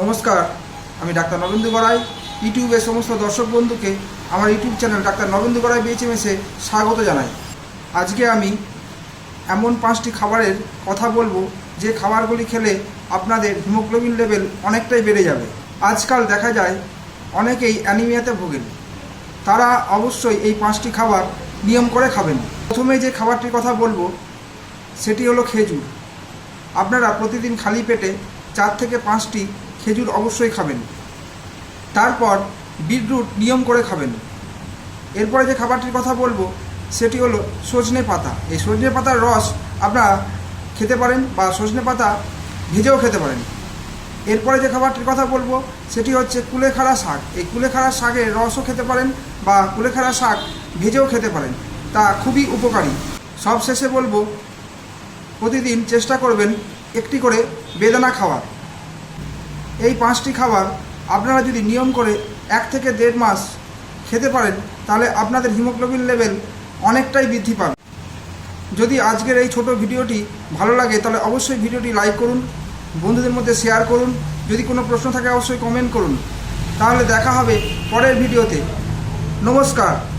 নমস্কার, আমি ডাক্তার নবেন্দু গড়াই। ইউটিউবের সমস্ত দর্শক বন্ধুকে আমার YouTube channel doctor Nabendu Garai বিএচএমএসে স্বাগত জানাই। আজকে আমি এমন পাঁচটি খাবারের কথা বলব, যে খাবারগুলি খেলে আপনাদের হিমোগ্লোবিন লেভেল অনেকটাই বেড়ে যাবে। আজকাল দেখা যায় অনেকেই অ্যানিমিয়াতে ভোগেন। তারা অবশ্যই এই পাঁচটি খাবার নিয়ম করে খাবেন। প্রথমে যে খাবারটির কথা বলব, সেটি হলো খেজুর। আপনারা প্রতিদিন খালি পেটে চার থেকে পাঁচটি খেজুর অবশ্যই খাবেন। তারপর বিটরুট নিয়ম করে খাবেন। এরপরে যে খাবারটির কথা বলব, সেটি হলো সজনে পাতা। এই সজনে পাতার রস আপনারা খেতে পারেন বা সজনে পাতা ভেজেও খেতে পারেন। এরপরে যে খাবারটির কথা বলব, সেটি হচ্ছে কুলেখাড়া শাক। এই কুলেখাড়া শাকের রসও খেতে পারেন বা কুলেখাড়া শাক ভেজেও খেতে পারেন। তা খুবই উপকারী। সব শেষে বলব, প্রতিদিন চেষ্টা করবেন একটি করে বেদানা খাওয়ার। এই পাঁচটি খাবার আপনারা যদি নিয়ম করে এক থেকে দেড় মাস খেতে পারেন, তাহলে আপনাদের হিমোগ্লোবিন লেভেল অনেকটাই বৃদ্ধি পাবে। যদি আজকের এই ছোট ভিডিওটি ভালো লাগে, তাহলে অবশ্যই ভিডিওটি লাইক করুন, বন্ধুদের মধ্যে শেয়ার করুন, যদি কোনো প্রশ্ন থাকে অবশ্যই কমেন্ট করুন। তাহলে দেখা হবে পরের ভিডিওতে। নমস্কার।